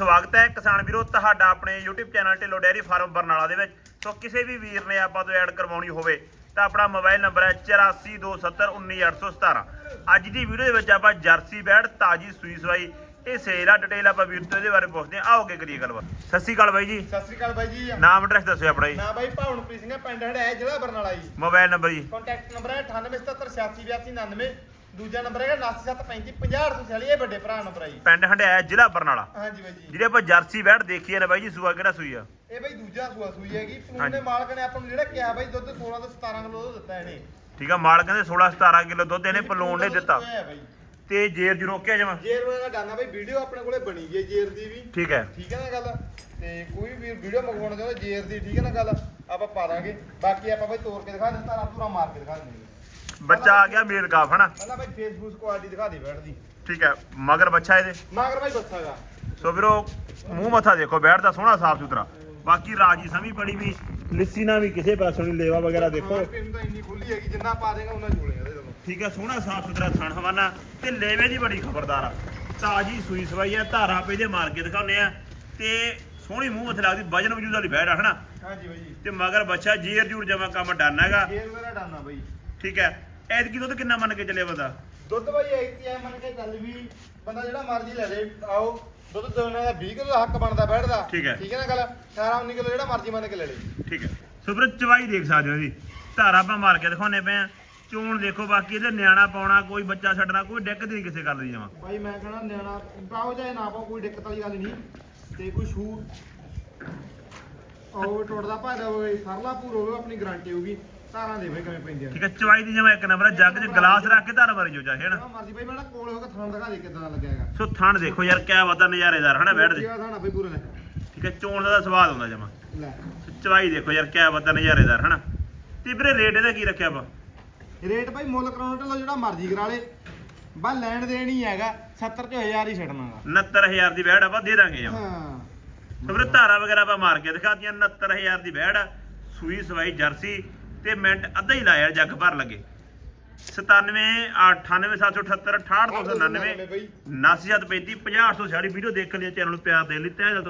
ਸਵਾਗਤ ਹੈ ਕਿਸਾਨ ਵੀਰੋ ਤੁਹਾਡਾ ਆਪਣੇ YouTube channel Dhillon dairy farm Barnala ਦੇ ਵਿੱਚ। ਸੋ ਕਿਸੇ ਵੀ ਵੀਰ ਨੇ ਆਪਾਂ ਤੋਂ ਐਡ ਕਰਵਾਉਣੀ ਹੋਵੇ ਤਾਂ ਆਪਣਾ ਮੋਬਾਈਲ ਨੰਬਰ ਹੈ 8427191817 ਅੱਜ ਦੀ ਵੀਡੀਓ ਦੇ ਵਿੱਚ ਆਪਾਂ ਜਰਸੀ ਬੈੜ ਤਾਜੀ ਸੂਈ ਸਵਾਈ ਇਹ ਆ ਡਿਟੇਲ ਆਪਾਂ ਵੀਰ ਤੋਂ ਇਹਦੇ ਬਾਰੇ ਪੁੱਛਦੇ ਆਓ ਅੱਗੇ ਕਰੀਏ ਗੱਲਬਾਤ। ਸਤਿ ਸ਼੍ਰੀ ਅਕਾਲ ਬਾਈ ਜੀ। ਸਤਿ ਸ੍ਰੀ ਅਕਾਲ ਬਾਈ ਜੀ। ਨਾਮ ਐਡਰੈਸ ਦੱਸਿਓ ਆਪਣਾ ਜੀ। ਮੈਂ ਬਾਈ ਭਾਵਨਪ੍ਰੀਤ ਸਿੰਘ ਪਿੰਡ ਹੜਿਆ ਜ਼ਿਲ੍ਹਾ ਬਰਨਾਲਾ ਜੀ। ਮੋਬਾਈਲ ਨੰਬਰ ਜੀ। ਕੰਟੈਕਟ ਨੰਬਰ ਹੈ 9877868299 ਦੂਜਾ ਨੰਬਰ ਹੈਗਾ 9735500846 ਇਹ ਵੱਡੇ ਭਰਾ ਨੰਬਰ ਹੈ ਜੀ। ਪਿੰਡ ਹੰਡਿਆ ਜ਼ਿਲ੍ਹਾ ਬਰਨਾਲਾ। ਹਾਂਜੀ ਬਾਈ ਜੀ। ਜਿਹੜੇ ਆਪਾਂ ਜਰਸੀ ਬੈੜ ਦੇਖੀਏ ਨੇ ਬਾਈ ਜੀ ਸੂਆ ਕਿਹੜਾ ਸੂਈ ਆ? ਇਹ ਬਾਈ ਦੂਜਾ ਸੂਆ ਸੂਈ ਹੈਗੀ ਹਾਂਜੀ। ਦੇ ਮਾਲਕ ਨੇ ਆਪਾਂ ਨੂੰ ਜਿਹੜਾ ਕਿਹਾ ਬਾਈ ਦੁੱਧ 16 ਤੋਂ 17 ਕਿਲੋ ਦੁੱਧ ਦਿੱਤਾ ਇਹਨੇ। ਠੀਕ ਆ ਮਾਲ ਕਹਿੰਦੇ 16 17 ਕਿਲੋ ਦੁੱਧ ਇਹਨੇ ਪਲੂਣ ਨੇ ਦਿੱਤਾ। ਤੇ ਜੇਰ ਜੀ ਰੋਕਿਆ ਜਮਾ? ਜੇਰ ਵਾਲਾ ਗਾਨਾ ਬਾਈ ਵੀਡੀਓ ਆਪਣੇ ਕੋਲੇ ਬਣੀ ਗਈ ਜੇਰ ਦੀ ਵੀ। ਠੀਕ ਹੈ। ਠੀਕ ਹੈ ਨਾ ਗੱਲ? ਤੇ ਕੋਈ ਵੀ ਵੀਡੀਓ ਮੰਗਵਾਉਣਾ ਚਾਹੁੰਦਾ ਜੇਰ ਦੀ ਠੀਕ ਹੈ ਨਾ ਗੱਲ? ਆਪਾਂ ਪਾ ਦਾਂਗੇ। ਬਾਕੀ ਆਪਾਂ ਬਾਈ ਤੋੜ ਕੇ ਦਿਖਾ ਦਿੰਦਾ ਪੂਰਾ ਮਾਰ ਕੇ ਦਿਖਾ ਦਿੰਦੇ ਬੱਚਾ ਆ ਗਿਆ ਮੇਲ ਕਾਫ ਹਨਾ? ਪਹਿਲਾਂ ਬਾਈ ਫੇਸਬੁੱਕ ਕੁਆਲਿਟੀ ਦਿਖਾ ਦੇ ਬੈਠਦੀ ਠੀਕ ਹੈ ਮਗਰ ਬੱਚਾ ਇਹਦੇ। ਮਗਰ ਬਾਈ ਬੱਸਾਗਾ ਸੋ ਵੀਰੋ ਮੂੰਹ ਮੱਥਾ ਦੇਖੋ ਬੈਠ ਦਾ ਸੋਹਣਾ ਸਾਫ਼ ਸੁਥਰਾ। ਬਾਕੀ ਰਾਜੀ ਸਮੀ ਬੜੀ ਵੀ ਲਿੱਸੀ ਨਾ ਵੀ ਕਿਸੇ ਪਾਸੋਂ ਨਹੀਂ ਲੇਵਾ ਵਗੈਰਾ ਦੇਖੋ। ਪੀਣ ਤਾਂ ਇੰਨੀ ਖੁੱਲੀ ਹੈਗੀ ਜਿੰਨਾ ਪਾ ਦੇਗਾ ਉਹਨਾਂ ਝੋਲੇ ਇਹਦੇ ਤੋਂ। ਠੀਕ ਹੈ ਸੋਹਣਾ ਸਾਫ਼ ਸੁਥਰਾ ਥਣ ਹਵਾਨਾ। ਤੇ ਲੇਵੇ ਦੀ ਬੜੀ ਖਬਰਦਾਰ ਆ। ਤਾਜੀ ਸੂਈ ਸਵਾਈ ਆ ਧਾਰਾਂ ਪੇ ਦੇ ਮਾਰ ਕੇ ਦਿਖਾਉਨੇ ਆ। ਤੇ ਸੋਹਣੀ ਮੂੰਹ ਮੱਥੇ ਲੱਗਦੀ ਵਜਨ ਵਜੂਦ ਵਾਲੀ ਬੈਠ ਹਨਾ? ਹਾਂਜੀ ਬਾਈ ਜੀ। ਤੇ ਮਗਰ ਬੱਚਾ ਜੀਰ ਜੂਰ ਜਮਾ ਕੰਮ ਡਨ ਹੈਗਾ। ਜੇਰ ਮੇਰਾ ਡਾਨਾ ਬਾਈ। ਠੀਕ ਹੈ ਐਤਕੀ ਦੁੱਧ ਕਿੰਨਾ ਮੰਨ ਕੇ ਚੱਲੇ ਬੰਦਾ? ਦੁੱਧ ਬਾਈ ਐਤੀ ਐ ਮੰਨ ਕੇ ਚੱਲ ਵੀ ਬੰਦਾ ਜਿਹੜਾ ਮਰਜ਼ੀ ਲੈ ਲੇ ਆਓ। ਦੁੱਧ ਦੋਨਾਂ ਦਾ 20 ਕਿਲੋ ਦਾ ਹੱਕ ਬਣਦਾ ਬੈਠਦਾ। ਠੀਕ ਹੈ। ਠੀਕ ਹੈ ਨਾ ਗੱਲ? 18 19 ਕਿਲੋ ਜਿਹੜਾ ਮਰਜ਼ੀ ਮੰਨ ਕੇ ਲੈ ਲੇ। ਠੀਕ ਹੈ। ਸੋ ਵੀਰੋ ਚਵਾਈ ਦੇਖ ਸਕਦੇ ਹੋ ਜੀ। ਧਾਰਾ ਆਪਾਂ ਮਾਰ ਕੇ ਦਿਖਾਉਨੇ ਪਏ ਆ ਚੋਣ ਦੇਖੋ ਬਾਕੀ ਇਹਦੇ ਨਿਆਣਾ ਪਾਉਣਾ ਕੋਈ ਬੱਚਾ ਛੱਡਣਾ ਕੋਈ ਦਿੱਕਤ ਨਹੀਂ ਕਿਸੇ ਗੱਲ ਦੀ ਜਮਾ। ਬਾਈ ਮੈਂ ਕਹਣਾ ਨਿਆਣਾ ਪਾਓ ਚਾਹੇ ਨਾ ਪਾਓ ਕੋਈ ਦਿੱਕਤ ਵਾਲੀ ਗੱਲ ਨਹੀਂ। ਤੇ ਕੋਈ ਸ਼ੂ ਉਹ ਟੁੱਟਦਾ ਭਾਦਾ ਹੋਵੇ ਸਰਲਾ ਪੂਰ ਹੋਵੇ ਆਪਣੀ ਗਾਰੰਟੀ ਹੋਊਗੀ। ਤਾਰਾਂ ਦੇ ਵੇ ਕਿਵੇਂ ਪੈਂਦੀਆਂ ਠੀਕ ਹੈ ਚਵਾਈ ਦੀ ਜਮਾ ਇੱਕ ਨੰਬਰ ਆ, ਜੱਗ 'ਚ ਗਲਾਸ ਰੱਖ ਕੇ ਧਾਰਾ ਮਾਰੀ ਜੋ ਚਾਹੇ ਹਨਾ ਮਰਜ਼ੀ ਬਾਈ ਮੈਂ ਕੋਲ ਹੋ ਕੇ ਥਾਂ ਦਿਖਾ ਦੇ ਕਿਦਾਂ ਦਾ ਲੱਗਿਆ ਹੈਗਾ। ਸੋ ਥਣ ਦੇਖੋ ਯਾਰ ਕਿਆ ਬਾਤਾਂ ਨਜ਼ਾਰੇਦਾਰ ਹਨਾ ਬੈਠ ਦੇ। ਜਿਹੜਾ ਥਾਣਾ ਬਈ ਪੂਰਾ ਲੈ। ਠੀਕ ਹੈ ਚੋਣ ਦਾ ਤਾਂ ਸਵਾਦ ਆਉਂਦਾ ਜਮਾ। ਲੈ। ਚਵਾਈ ਦੇਖੋ ਯਾਰ ਕਿਆ ਬਾਤਾਂ ਨਜ਼ਾਰੇਦਾਰ ਹਨਾ। ਤੇ ਵੀਰੇ ਰੇਟ ਇਹਦਾ ਕੀ ਰੱਖਿਆ ਵਾ ਰੇਟ ਭਾਈ ਮੁੱਲ ਕਰਾਉਣਾ ਢਲੋ ਜਿਹੜਾ ਮਰਜ਼ੀ ਕਰਾ ਲੇ। ਬਾ ਲੈਣ ਦੇਣ ਹੀ ਹੈਗਾ 70 ਚ 1000 ਹੀ ਛੱਡਣਾਗਾ 69000 ਦੀ ਬੈੜ ਆਪਾਂ ਦੇ ਦਾਂਗੇ ਜਮਾ। ਹਾਂ। ਸੋ ਵੀਰੇ ਧਾਰਾ ਵਗੈਰਾ ਆਪਾਂ ਮਾਰ ਕੇ ਦਿਖਾਤੀਆਂ 69000 ਦੀ ਬੈੜ ਆ। ਸੂਈ ਸਵਾਈ ਜਰਸੀ ਤੇ ਮਿੰਟ ਅੱਧਾ ਹੀ ਲਾਇਆ ਜੱਗ ਭਰ ਲੱਗੇ। 97 98778 68299 ਬਈ। 9735 50836 ਵੀਡੀਓ ਦੇਖ ਲਈ ਚੈਨਲ ਨੂੰ ਪਿਆਰ ਦੇ ਲਈ ਤਹਿ ਦਿਲ ਤੋਂ